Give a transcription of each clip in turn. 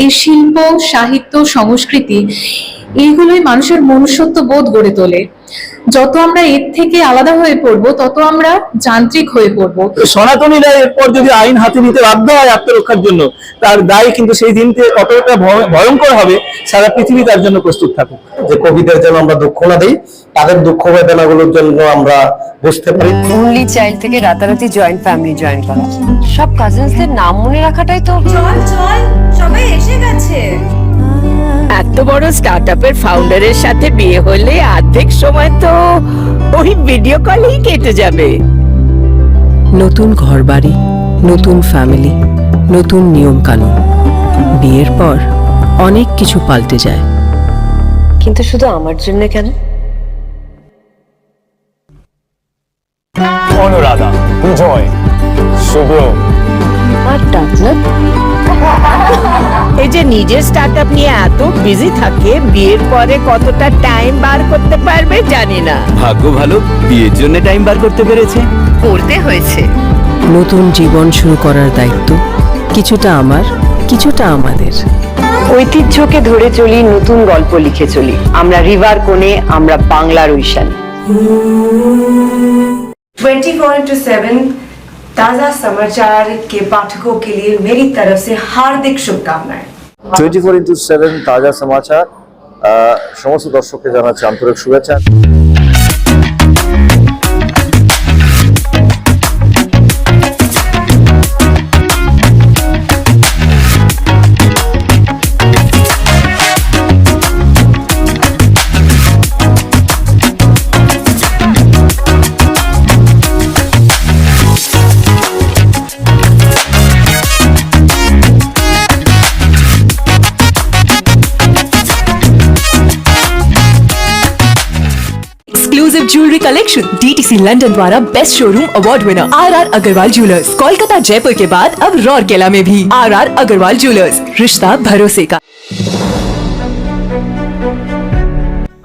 এই শিল্প সাহিত্য সংস্কৃতি এইগুলোই মানুষের মনুষ্যত্ব বোধ গড়ে তোলে। যত আমরা এর থেকে আলাদা হয়ে পড়ব তত আমরা যান্ত্রিক হয়ে পড়ব। সনাতনীরা এরপর যদি আইন হাতে নিতে বাধ্য হয় আত্মরক্ষার জন্য তার দায় কিন্তু সেই দিনকে কতটা ভয়ঙ্কর হবে সারা পৃথিবী তার জন্য প্রস্তুত থাকুক। যে কবিদের যেন আমরা দুঃখ না দিই তাদের দুঃখ বেদনাগুলোর জন্য আমরা বুঝতে পারি। অনলি চাইল্ড থেকে রাতারাতি জয়েন্ট ফ্যামিলি জয়েন করা। সব কাজিনসদের নাম মনে রাখাটাই তো চল চল সবাই এসে গেছে। এত বড় স্টার্টআপের ফাউন্ডারের সাথে বিয়ে হলে অর্ধেক সময় তো ওই ভিডিও কলেই কেটে যাবে। নতুন ঘরবাড়ি নতুন ফ্যামিলি নতুন নিয়ম কানুন বিয়ের পর অনেক কিছু পাল্টে যায়। কিন্তু শুধু আমার জন্য কেন? অনুরাধা জয় শুভ্র আর এই যে নিজের স্টার্টআপ নিয়ে এত বিজি থাকে বিয়ের পরে কতটা টাইম বার করতে পারবে জানি না ভাগ্য ভালো বিয়ের জন্য টাইম বার করতে পেরেছে করতে হয়েছে নতুন জীবন শুরু করার দায়িত্ব কিছুটা আমার কিছুটা আমাদের ঐতিহ্যকে ধরে চলি নতুন গল্প লিখে চলি আমরা রিভার কোণে আমরা বাংলার ঐশানী 24 इंटू सेवन ताजा समाचार के पाठकों के लिए मेरी तरफ से हार्दिक शुभकामनाएं টোয়েন্টি ফোর ইন্টু সেভেন তাজা সমাচার সমস্ত দর্শককে জানাচ্ছি আন্তরিক শুভেচ্ছা। ज्वेलरी कलेक्शन डीटीसी लंदन द्वारा best showroom award winner R R Agarwal jewellers Kolkata Jaipur के बाद अब रौरकेला में भी आर आर अग्रवाल ज्वेलर्स रिश्ता भरोसे का।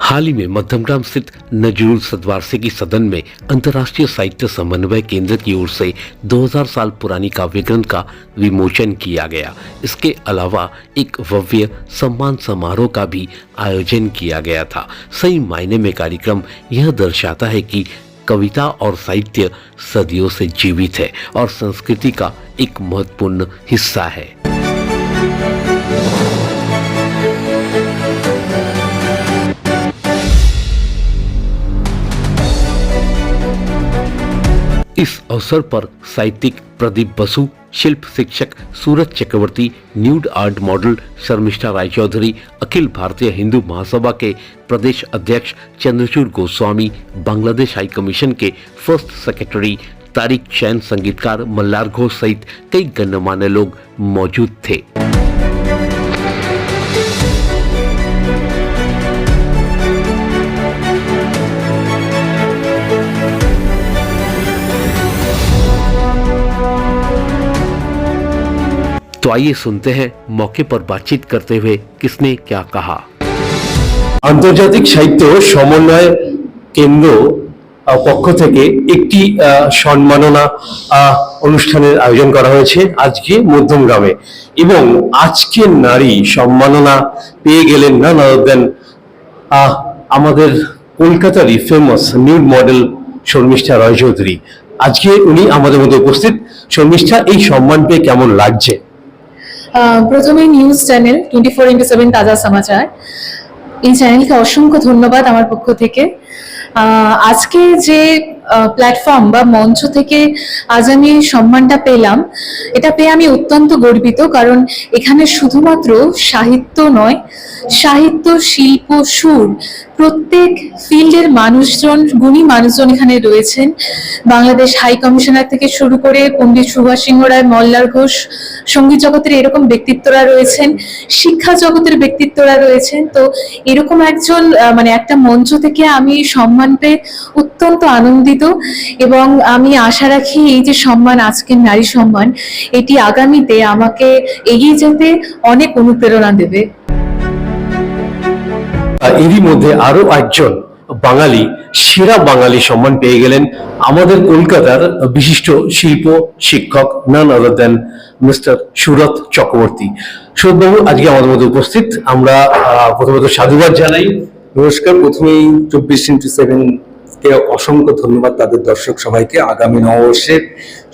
हाल ही में मध्यमग्राम स्थित नजरुल सदवारसे सदन में अंतर्राष्ट्रीय साहित्य समन्वय केंद्र की ओर से 2000 साल पुरानी काव्य ग्रंथ का विमोचन किया गया। इसके अलावा एक भव्य सम्मान समारोह का भी आयोजन किया गया था। सही मायने में कार्यक्रम यह दर्शाता है कि कविता और साहित्य सदियों से जीवित है और संस्कृति का एक महत्वपूर्ण हिस्सा है। अवसर पर साहित्यिक प्रदीप बसु, शिल्प शिक्षक Suraj Chakraborty, nude art model Sharmistha Roy Chowdhury Akhil Bharatiya Hindu Mahasabha के प्रदेश अध्यक्ष चंद्रचूर गोस्वामी, बांग्लादेश हाई कमीशन के फ़र्स्ट सेक्रेटरी तारिक चैन संगीतकार मल्लार घोष सहित कई गण्यमान्य लोग मौजूद थे। तो आइए सुनते हैं मौके पर बातचीत करते हुए किसने क्या कहा আন্তর্জাতিক সাহিত্য সমন্বয় কেন্দ্র আহ, পক্ষ থেকে একটি আহ, সম্মাননা আহ, অনুষ্ঠানের আয়োজন করা হয়েছে আজকে মধ্যমগ্রামে এবং আজকে নারী সম্মাননা পেয়ে গেলেন না দেন আমাদের কলকাতারই famous nude model Sharmistha Roy Chowdhury আজকে উনি আমাদের মধ্যে উপস্থিত শর্মিষ্ঠা এই সম্মান পেয়ে কেমন লাগছে আহ, প্রথমে news channel twenty four into seven তাজা সমাচার। এই চ্যানেলকে অসংখ্য ধন্যবাদ আমার পক্ষ থেকে। আজকে যে প্ল্যাটফর্ম বা মঞ্চ থেকে আজ আমি এই সম্মানটা পেলাম। এটা পেয়ে আমি অত্যন্ত গর্বিত, কারণ এখানে শুধুমাত্র সাহিত্য নয়, সাহিত্য, শিল্প, সুর, প্রত্যেক ফিল্ডের মানুষজন, গুণী মানুষজন এখানে রয়েছেন। বাংলাদেশ হাই কমিশনার থেকে শুরু করে পণ্ডিত সুভাষ সিংহ রায়, মল্লার ঘোষ, সংগীত জগতের এরকম ব্যক্তিত্বরা রয়েছেন, শিক্ষা জগতের ব্যক্তিত্বরা রয়েছেন। তো এরকম একজন মানে একটা মঞ্চ থেকে আমি সম্মান পেয়ে অত্যন্ত আনন্দিত এবং আমি আশা রাখি এই যে সম্মান আজকের নারী সম্মান এটি আগামীতে আমাকে এগিয়ে যেতে অনেক অনুপ্রেরণা দেবে। এরই মধ্যে আরও একজন বাঙালি সেরা বাঙালি সম্মান পেয়ে গেলেন আমাদের কলকাতার বিশিষ্ট শিল্প শিক্ষক নান আদার দেন মিস্টার সুরত চক্রবর্তী। সুরতবাবু আজকে আমাদের মধ্যে উপস্থিত। আমরা আহ, প্রথমত সাধুবাদ জানাই। নমস্কার প্রথমেই চব্বিশ ইন্টু সেভেন কে অসংখ্য ধন্যবাদ তাদের দর্শক সবাইকে। আগামী নববর্ষে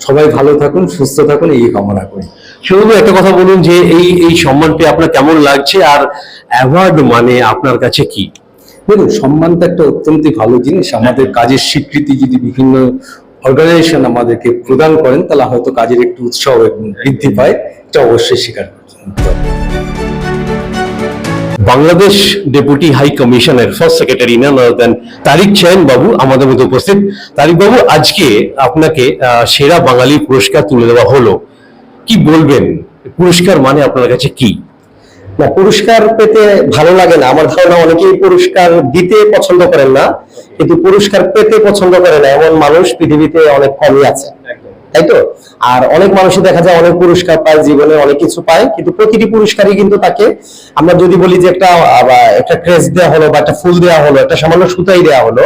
সবাই ভালো থাকুন সুস্থ থাকুন এই কামনা করি। শুধু একটা কথা বলুন যে এই এই সম্মান পেয়ে আপনার কেমন লাগছে আর অ্যাওয়ার্ড মানে আপনার কাছে কি? দেখুন সম্মানটা একটা অত্যন্ত ভালো জিনিস। আমাদের কাজের স্বীকৃতি যদি বিভিন্ন অর্গানাইজেশন আমাদেরকে প্রদান করেন তাহলে হয়তো কাজের একটু উৎসাহ এবং বৃদ্ধি পায়। এটা অবশ্যই স্বীকার বাংলাদেশ ডেপুটি হাই কমিশনের ফার্স্ট সেক্রেটারি দেন তারিক চায়ন বাবু আমাদের মধ্যে উপস্থিত। তারিক বাবু আজকে আপনাকে সেরা বাঙালি পুরস্কার তুলে দেওয়া হলো। কি বলবেন? পুরস্কার মানে আপনার কাছে কি? না, পুরস্কার পেতে ভালো লাগে না। আমার ধারণা অনেকেই পুরস্কার দিতে পছন্দ করেন না, কিন্তু পুরস্কার পেতে পছন্দ করে না। এমন মানুষ পৃথিবীতে অনেক কমই আছে। তাই তো? আর অনেক মানুষই দেখা যায় অনেক পুরস্কার পায়, জীবনে অনেক কিছু পায়, কিন্তু প্রতিটি পুরস্কারই কিন্তু তাকে, আমরা যদি বলি যে একটা একটা ক্রেস দেওয়া হলো বা একটা ফুল দেওয়া হলো, একটা সামান্য সুতাই দেওয়া হলো,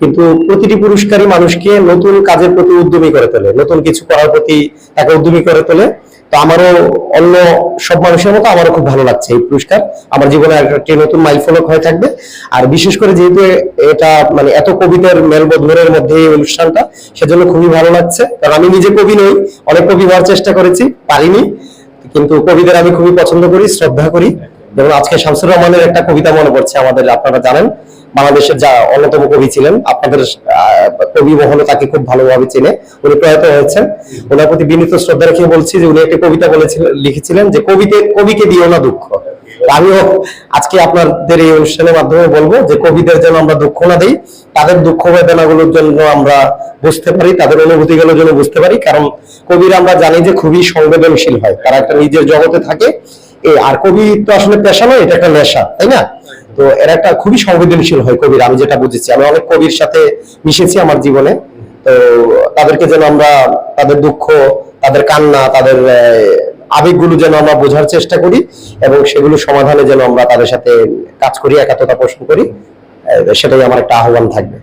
কিন্তু প্রতিটি পুরস্কারই মানুষকে নতুন কাজের প্রতি উদ্যমী করে তোলে, নতুন কিছু করার প্রতি তাকে উদ্যমী করে তোলে। তো আমারও অন্য সব মানুষের মতো আমারও খুব ভালো লাগছে এই পুরস্কার। আমার জীবনে একটি নতুন মাইলফলক হয়ে থাকবে। আর বিশেষ করে যেহেতু এটা মানে এত কবিতার মেলবন্ধনের মধ্যে এই অনুষ্ঠানটা, সেজন্য খুবই ভালো লাগছে। কারণ আমি নিজে কবি নই, অনেক কবি হওয়ার চেষ্টা করেছি, পারিনি। কিন্তু কবিদের আমি খুবই পছন্দ করি, শ্রদ্ধা করি। যেমন আজকে শামসুর রহমানের একটা কবিতা মনে পড়ছে, আমাদের আপনারা জানেন। বাংলাদেশের যা অন্যতম কবি ছিলেন, আপনাদের কবি মহলে তাকে খুব ভালোভাবে চেনে। উনি প্রয়াত হয়েছেন। ওনার প্রতি বিনীত শ্রদ্ধা রেখে বলছি যে উনি একটি কবিতা বলেছিলেন লিখেছিলেন যে কবিতে, কবিকে দিও না দুঃখ। আমিও আজকে আপনাদের এই অনুষ্ঠানের মাধ্যমে বলব যে কবিদের যেন আমরা দুঃখ না দিই, তাদের দুঃখ বেদনাগুলোর জন্য আমরা বুঝতে পারি, তাদের অনুভূতিগুলোর জন্য বুঝতে পারি। কারণ কবিরা আমরা জানি যে খুবই সংবেদনশীল হয়। তারা একটা নিজের জগতে থাকে। আর কবি তো আসলে পেশা নয়, এটা একটা নেশা, তাই না? তো এরা একটা খুবই সংবেদনশীল হয় কবির, আমি যেটা বুঝেছি। আমি অনেক কবির সাথে মিশেছি আমার জীবনে। তো তাদেরকে যেন আমরা তাদের দুঃখ, তাদের কান্না, তাদের আবেগগুলো যেন আমরা বোঝার চেষ্টা করি এবং সেগুলো সমাধানে যেন আমরা তাদের সাথে কাজ করি, একাত্মতা পোষণ করি সেটাই আমার একটা আহ্বান থাকবে।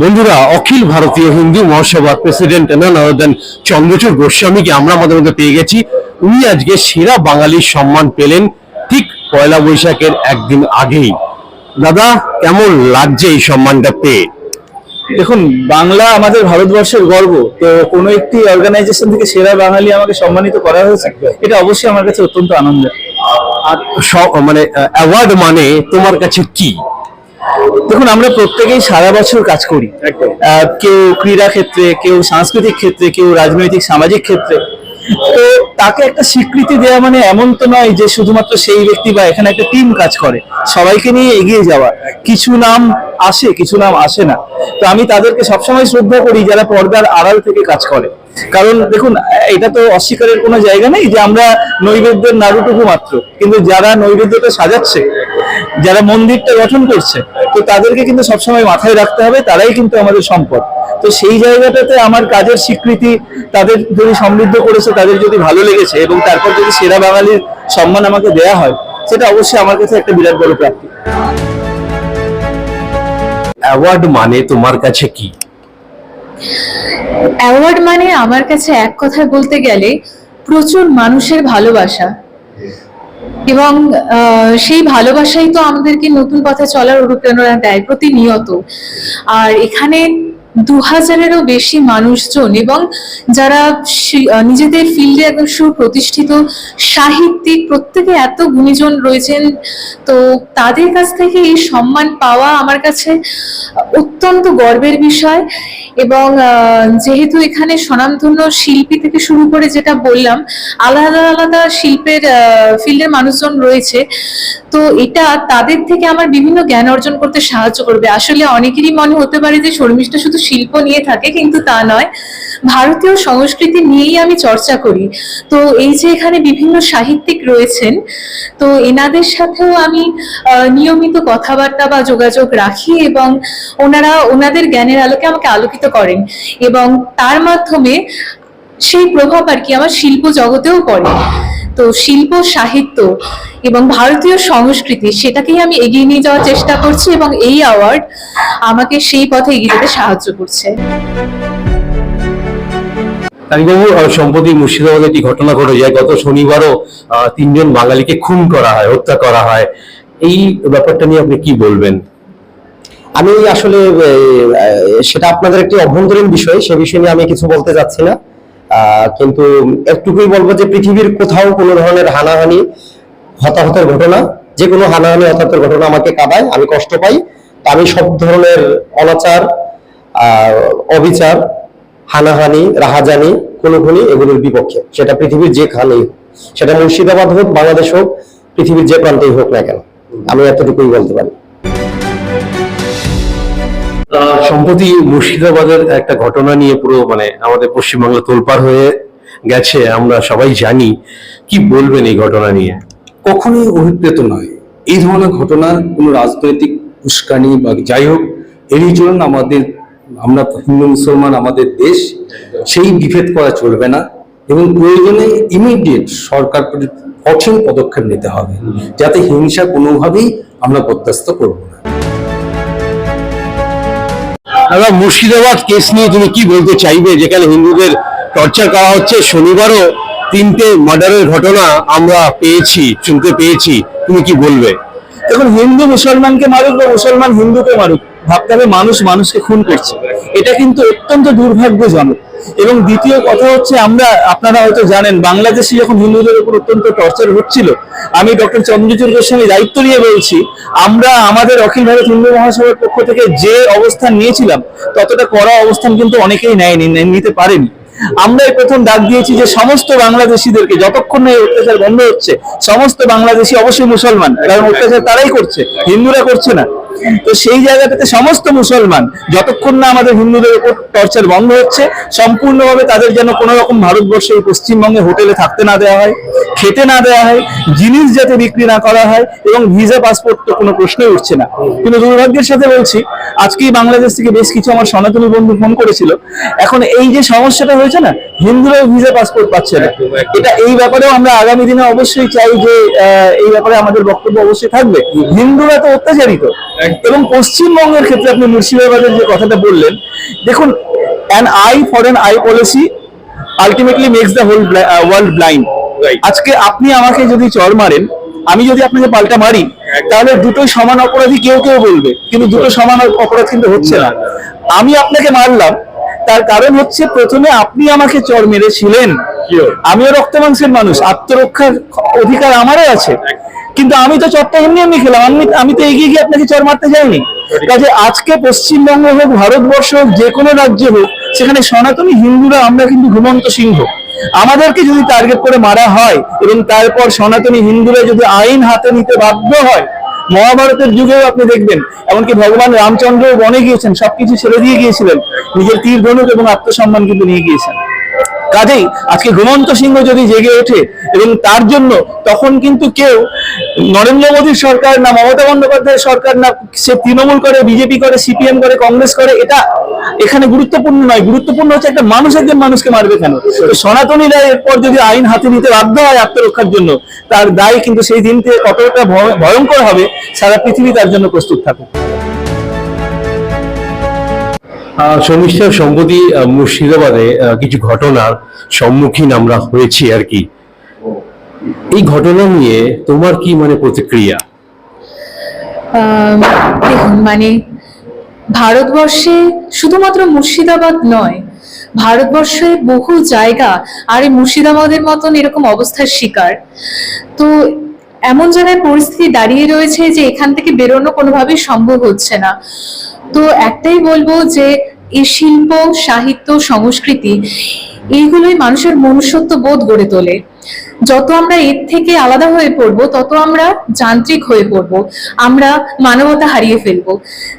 বন্ধুরা, অখিল ভারতীয় হিন্দু মহাসভার প্রেসিডেন্ট নান দেন চন্দ্রচূড় গোস্বামীকে আমরা আমাদের মধ্যে পেয়ে গেছি। উনি আজকে সেরা বাঙালির সম্মান পেলেন। ঠিক পয়লা বৈশাখের একদিন আগেই। দাদা কেমন লাগছে এই সম্মানটা পেয়ে? দেখুন বাংলা আমাদের ভারতবর্ষের গর্ব। তো কোনো একটি অর্গানাইজেশন থেকে সেরা বাঙালি আমাকে সম্মানিত করা হয়েছে এটা অবশ্যই আমার কাছে অত্যন্ত আনন্দের। আর মানে অ্যাওয়ার্ড মানে তোমার কাছে কি? দেখুন আমরা প্রত্যেকেই সারা বছর কাজ করি। কেউ ক্রীড়া ক্ষেত্রে কেউ সাংস্কৃতিক ক্ষেত্রে কেউ রাজনৈতিক সামাজিক ক্ষেত্রে। তো তাকে একটা স্বীকৃতি দেওয়া মানে এমন তো নয় যে শুধুমাত্র সেই ব্যক্তি বা এখানে একটা টিম কাজ করে। সবাইকে নিয়ে এগিয়ে যাওয়া। কিছু নাম আসে, কিছু নাম আসে না। তো আমি তাদেরকে সবসময় শ্রদ্ধা করি যারা পর্দার আড়াল থেকে কাজ করে। কারণ দেখুন, এটা তো অস্বীকারের কোনো জায়গা নেই যে আমরা নৈবেদ্যের নাড়ুটুকু মাত্র। কিন্তু যারা নৈবেদ্যটা সাজাচ্ছে, যারা মন্দিরটা গঠন করছে, তো তাদেরকে কিন্তু সবসময় মাথায় রাখতে হবে, তারাই কিন্তু আমাদের সম্পদ। তো সেই জায়গাটাতে আমার কাজের স্বীকৃতি তাদের যদি সমৃদ্ধ করেছে তাদের যদি ভালো লেগেছে এবং তারপর যদি সেরা বাঙালির সম্মান আমাকে দেয়া হয় সেটা অবশ্যই আমার কাছে একটা বিরাট বড় প্রাপ্তি। অ্যাওয়ার্ড মানে তোমার কাছে কি? অ্যাওয়ার্ড মানে আমার কাছে এক কথায় বলতে গেলে প্রচুর মানুষের ভালোবাসা। এবং আহ, সেই ভালোবাসাই তো আমাদেরকে নতুন পথে চলার অনুপ্রেরণা দেয় প্রতিনিয়ত। আর এখানে দু হাজারেরও বেশি মানুষজন এবং যারা নিজেদের ফিল্ডে একদম সুপ্রতিষ্ঠিত সাহিত্যিক, প্রত্যেকে এত গুণীজন রয়েছেন, তো তাদের কাছ থেকে এই সম্মান পাওয়া আমার কাছে অত্যন্ত গর্বের বিষয় এবং যেহেতু এখানে স্বনামধন্য শিল্পী থেকে শুরু করে যেটা বললাম, আলাদা আলাদা শিল্পের ফিল্ডের মানুষজন রয়েছে, তো এটা তাদের থেকে আমার বিভিন্ন জ্ঞান অর্জন করতে সাহায্য করবে। আসলে অনেকেরই মনে হতে পারে যে শর্মিষ্ঠা শুধু শিল্প নিয়ে থাকে, কিন্তু তা নয়। ভারতীয় সংস্কৃতি নিয়েই আমি চর্চা করি। তো এই যে এখানে বিভিন্ন সাহিত্যিক রয়েছেন, তো এনাদের সাথেও আমি নিয়মিত কথাবার্তা বা যোগাযোগ রাখি এবং ওনারা, ওনাদের জ্ঞানের আলোকে আমাকে আলোকিত করেন এবং তার মাধ্যমে সেই প্রভাব আর কি আমার শিল্প জগতেও পড়ে। তো শিল্প সাহিত্য এবং ভারতীয় সংস্কৃতি সেটাকেই আমি এগিয়ে নিয়ে যাওয়ার চেষ্টা করছি এবং এই অ্যাওয়ার্ড আমাকে সেই পথে এগিয়ে যেতে সাহায্য করছে। সম্প্রতি মুর্শিদাবাদে একটি ঘটনা ঘটে যায়। গত শনিবারও আহ, তিনজন বাঙালিকে খুন করা হয় হত্যা করা হয়। এই ব্যাপারটা নিয়ে আপনি কি বলবেন? আমি আসলে সেটা আপনাদের একটি অভ্যন্তরীণ বিষয় সে বিষয় নিয়ে আমি কিছু বলতে যাচ্ছি না। কিন্তু একটুকুই বলব যে পৃথিবীর কোথাও কোনো ধরনের হানাহানি, হতাহতের ঘটনা, যে কোনো হানাহানি, হতাহতের ঘটনা আমাকে কাঁদায়, আমি কষ্ট পাই। আমি সব ধরনের অনাচার অবিচার, হানাহানি, রাহাজানি, খুনোখুনি এগুলোর বিপক্ষে। সেটা পৃথিবীর যেখানেই হোক, সেটা মুর্শিদাবাদ হোক, বাংলাদেশ হোক, পৃথিবীর যে প্রান্তেই হোক না কেন, আমি এতটুকুই বলতে পারি। সম্প্রতি মুর্শিদাবাদের একটা ঘটনা নিয়ে পুরো মানে আমাদের পশ্চিমবাংলা তোলপাড় হয়ে গেছে, আমরা সবাই জানি। কি বলবেন এই ঘটনা নিয়ে? কখনোই অভিপ্রেত নয়। এই ধরনের ঘটনা কোনো রাজনৈতিক উস্কানি বা যাই হোক, এরই জন্য আমাদের, আমরা হিন্দু মুসলমান, আমাদের দেশ, সেই বিভেদ করা চলবে না এবং প্রয়োজনে ইমিডিয়েট সরকার কঠিন পদক্ষেপ নিতে হবে। যাতে হিংসা কোনোভাবেই আমরা বরদাস্ত করব না। দাদা, মুর্শিদাবাদ কেস নিয়ে তুমি কি বলতে চাইবে? যেখানে হিন্দুদের টর্চার করা হচ্ছে, শনিবারও তিনটে মার্ডারের ঘটনা আমরা পেয়েছি, শুনতে পেয়েছি। তুমি কি বলবে? এখন হিন্দু মুসলমানকে মারুক বা মুসলমান হিন্দুকে মারুক ভাবতে হবে মানুষ মানুষকে খুন করছে। এটা কিন্তু অত্যন্ত দুর্ভাগ্যজনক। এবং দ্বিতীয় কথা হচ্ছে, আমরা, আপনারা হয়তো জানেন, বাংলাদেশে যখন হিন্দুদের উপর অত্যন্ত টর্চার হচ্ছিল, আমি ডক্টর চন্দ্রচূড় গোস্বামী দায়িত্ব নিয়ে বলছি, আমরা আমাদের অখিল ভারত হিন্দু মহাসভার পক্ষ থেকে যে অবস্থান নিয়েছিলাম, ততটা কড়া অবস্থান কিন্তু অনেকেই নেয়নি নিতে পারেনি। আমরা এই প্রথম ডাক দিয়েছি যে সমস্ত বাংলাদেশিদেরকে, যতক্ষণ না এই অত্যাচার বন্ধ হচ্ছে, সমস্ত বাংলাদেশি অবশ্যই মুসলমান, কারণ অত্যাচার তারাই করছে, হিন্দুরা করছে না। তো সেই জায়গাটাতে সমস্ত মুসলমান, যতক্ষণ না আমাদের হিন্দুদের উপর টর্চার বন্ধ হচ্ছে, সম্পূর্ণভাবে তাদের যেন কোনো রকম ভারতবর্ষে পশ্চিমবঙ্গে হোটেলে থাকতে না দেওয়া হয়, খেতে না দেওয়া হয়, জিনিস যাতে বিক্রি না করা হয় এবং ভিসা পাসপোর্ট তো কোনো প্রশ্নই উঠছে না। কিন্তু দুর্ভাগ্যের সাথে বলছি, আজকেই বাংলাদেশ থেকে বেশ কিছু আমার সনাতনী বন্ধু ফোন করেছিল। এখন এই যে সমস্যাটা হয়েছে না, হিন্দুরাও ভিসা পাসপোর্ট পাচ্ছে না। এটা এই ব্যাপারেও আমরা আগামী দিনে অবশ্যই চাই যে এই ব্যাপারে আমাদের বক্তব্য অবশ্যই থাকবে। হিন্দুরা তো অত্যাচারিত। এবং পশ্চিমবঙ্গের ক্ষেত্রে আপনি মুর্শিদাবাদের যে কথাটা বললেন দেখুন an eye for an eye policy ultimately makes the whole world blind আজকে আপনি আমাকে যদি চর মারেন আমি যদি আপনাকে পাল্টা মারি তাহলে দুটোই সমান অপরাধী কেউ কেউ বলবে কিন্তু দুটো সমান অপরাধ কিন্তু হচ্ছে না। আমি আপনাকে মারলাম তার কারণ হচ্ছে প্রথমে আপনি আমাকে চর মেরেছিলেন। আমিও রক্ত মাংসের মানুষ আত্মরক্ষার অধিকার আমারও আছে। কিন্তু আমি তো চরটা এমনি এমনি খেলাম। আমি আমি তো এগিয়ে গিয়ে আপনাকে চর মারতে যাইনি। কাজে আজকে পশ্চিমবঙ্গ হোক, ভারতবর্ষ হোক, যে কোনো রাজ্য হোক, সেখানে সনাতনী হিন্দুরা আমরা কিন্তু ঘুমন্ত সিংহ। আমাদেরকে যদি টার্গেট করে মারা হয় এবং তারপর সনাতনী হিন্দুরা যদি আইন হাতে নিতে বাধ্য হয়, মহাভারতের যুগেও আপনি দেখবেন, এমনকি ভগবান রামচন্দ্র বনে গিয়েছেন, সবকিছু ছেড়ে দিয়ে গিয়েছিলেন। নিজের তীর ধনুক এবং আত্মসম্মান কিন্তু নিয়ে গিয়েছেন। কাজেই আজকে ঘুমন্ত সিংহ যদি জেগে ওঠে এবং তার জন্য তখন কিন্তু কেউ নরেন্দ্র মোদীর সরকার না মমতা বন্দ্যোপাধ্যায়ের সরকার না সে তৃণমূল করে, বিজেপি করে, সিপিএম করে, কংগ্রেস করে, এটা এখানে গুরুত্বপূর্ণ নয়। গুরুত্বপূর্ণ হচ্ছে একটা মানুষ একজন মানুষকে মারবে কেন? তো সনাতনীরা এরপর যদি আইন হাতে নিতে বাধ্য হয় আত্মরক্ষার জন্য, তার দায় কিন্তু সেই দিন থেকে কতটা ভয়- ভয়ঙ্কর হবে, সারা পৃথিবী তার জন্য প্রস্তুত থাকুক। শর্মিষ্ঠা, সম্প্রতি মুর্শিদাবাদে কিছু ঘটনার সম্মুখীন আমরা হয়েছি আর কি। এই ঘটনা নিয়ে তোমার কি মানে প্রতিক্রিয়া? মানে ভারতবর্ষে শুধুমাত্র মুর্শিদাবাদ নয়, ভারতবর্ষে বহু জায়গা আর এই মুর্শিদাবাদের মতন এরকম অবস্থার শিকার। তো এমন জায়গায় পরিস্থিতি দাঁড়িয়ে রয়েছে যে এখান থেকে বেরোনো কোনোভাবেই সম্ভব হচ্ছে না। তো একটাই বলব যে এই শিল্প, সাহিত্য, সংস্কৃতি, এইগুলোই মানুষের মনুষ্যত্ব বোধ গড়ে তোলে। যত আমরা এর থেকে আলাদা হয়ে পড়ব, তত আমরা যান্ত্রিক হয়ে পড়ব। আমরা মানবতা হারিয়ে ফেলব।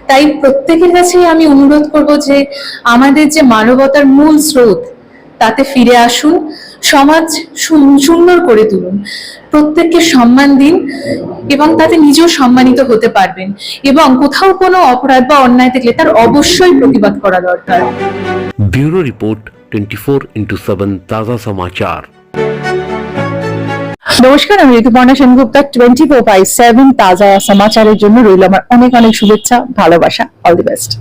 তাই প্রত্যেকের কাছে আমি অনুরোধ করব যে, আমাদের যে মানবতার মূল স্রোত, তাতে ফিরে আসুন। সমাজ সুন্দর করে তুলুন। প্রত্যেককে সম্মান দিন এবং তাতে নিজেও সম্মানিত হতে পারবেন। এবং কোথাও কোনো অপরাধ বা অন্যায় থাকলে তার অবশ্যই প্রতিবাদ করা দরকার। Bureau report twenty four into seven তাজা সমাচার। নমস্কার আমি Rituparna Sengupta twenty four by seven তাজা সমাচারের জন্য রইল আমার অনেক অনেক শুভেচ্ছা ভালোবাসা অল দি বেস্ট।